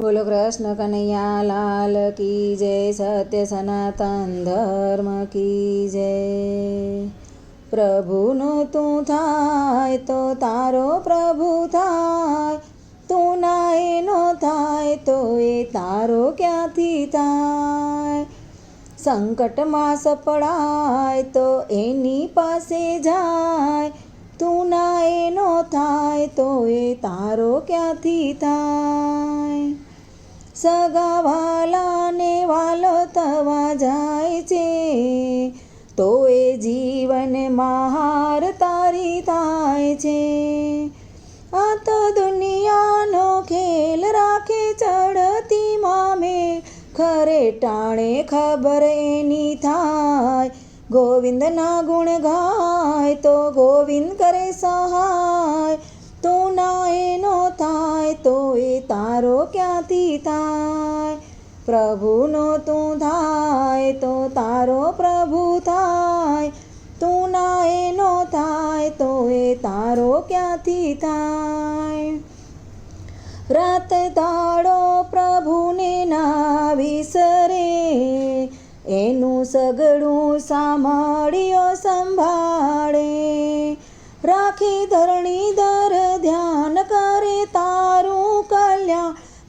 બોલો કૃષ્ણ કનૈયા લાલ કી જય સત્ય સનાતન ધર્મ કી જય પ્રભુનો તું થાય તો તારો પ્રભુ થાય તું ના એનો થાય તો એ તારો ક્યાંથી થાય સંકટમાં સપડાય તો એની પાસે જાય તું ના એનો થાય તો એ તારો ક્યાંથી થાય સગા વાલાને વાલો થવા જાય છે તો એ જીવનમાં હાર તારી થાય છે આ તો દુનિયાનો ખેલ રાખે ચડતી મામે ખરે ટાણે ખબર એની થાય ગોવિંદના ગુણ ગાય તો ગોવિંદ કરે સહાય તારો ક્યાંથી થાય? પ્રભુનો તું થાય તો તારો પ્રભુ થાય. તું ના એનો થાય તો એ તારો ક્યાંથી થાય? રાત દાડો પ્રભુને ના વિસરે. એનું સગડું સાંભળ્યો, સંભાળે. રાખી ધરણી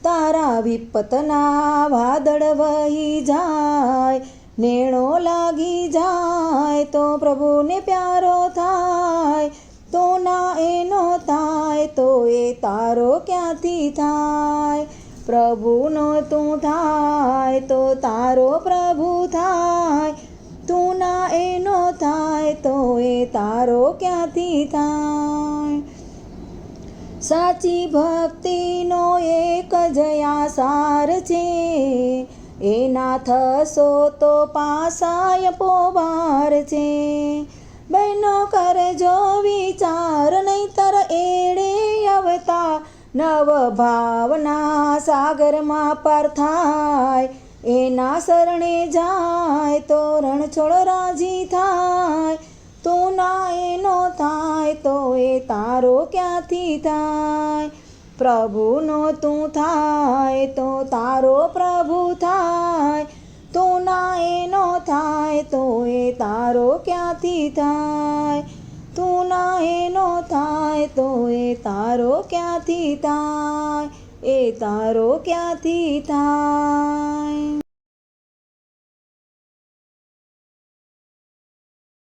તારા વિપતના વાદળ વહી જાય, નેણો લાગી જાય તો પ્રભુને પ્યારો થાય, તો ના એનો થાય તો એ તારો ક્યાંથી થાય? પ્રભુનો તું થાય તો તારો પ્રભુ થાય, તું ના એનો થાય તો એ તારો ક્યાંથી થાય? સાચી ભક્તિનો એક જયા સાર છે. એના થશો તો પાસાય પોબાર છે. બહેનો કરજો વિચાર, નહીતર એડે અવતા નવ ભાવના સાગરમાં પર થાય. એના શરણે જાય તો રણછોડ રાજી થાય. તો ના એનો થાય, તો એ તારો ક્યાંથી થાય? પ્રભુનો તું થાય તો તારો પ્રભુ થાય. તું ના એનો થાય તો એ તારો ક્યાંથી થાય? તું ના એનો થાય તો એ તારો ક્યાંથી થાય? એ તારો ક્યાંથી થાય?